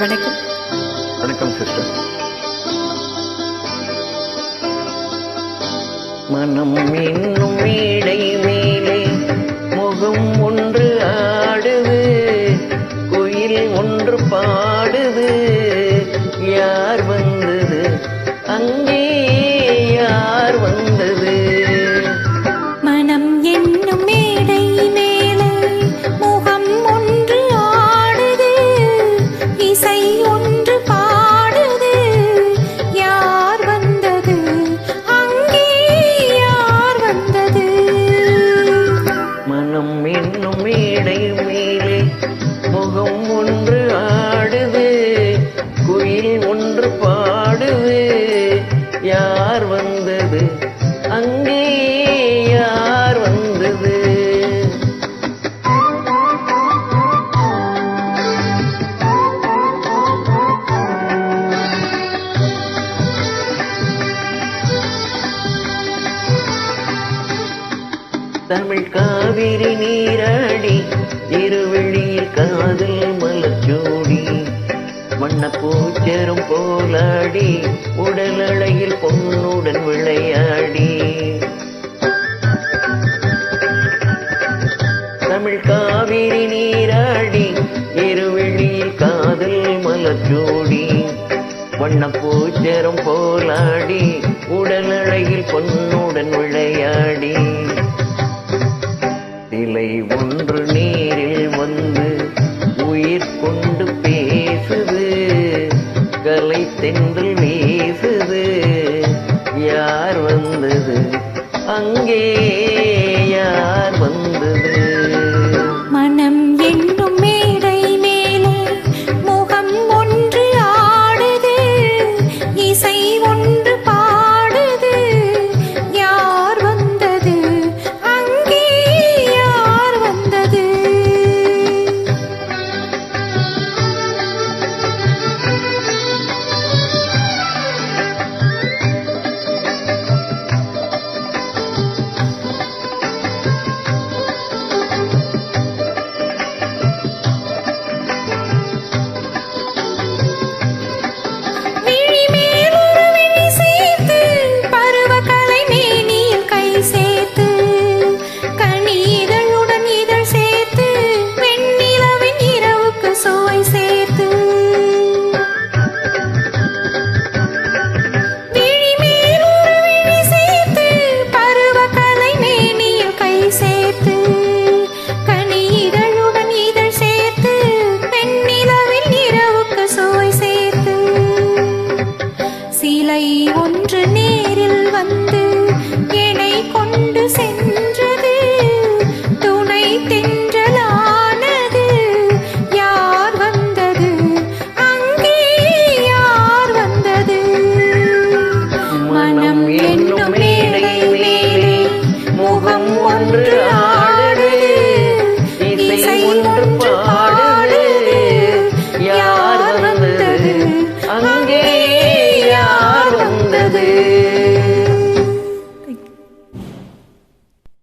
வணக்கம். வணக்கம் சிஸ்டர் மனம் என்னும் மேடை மேலே முகம் ஒன்று ஆ என்னும் மேடை மேலே முகம் ஒன்று ஆடுது. குயில் ஒன்று தமிழ் காவிரி நீராடி இருவெளியில் காதல் மலச்சோடி வண்ணப்பூச்சரும் போலாடி உடல் அழகில் பொண்ணுடன் விளையாடி. தமிழ் காவிரி நீராடி இருவெளியில் காதல் மலச்சோடி வண்ணப்பூச்சரம் போலாடி உடல் அழகில் பொண்ணுடன் விளையாடி. 生意 so I say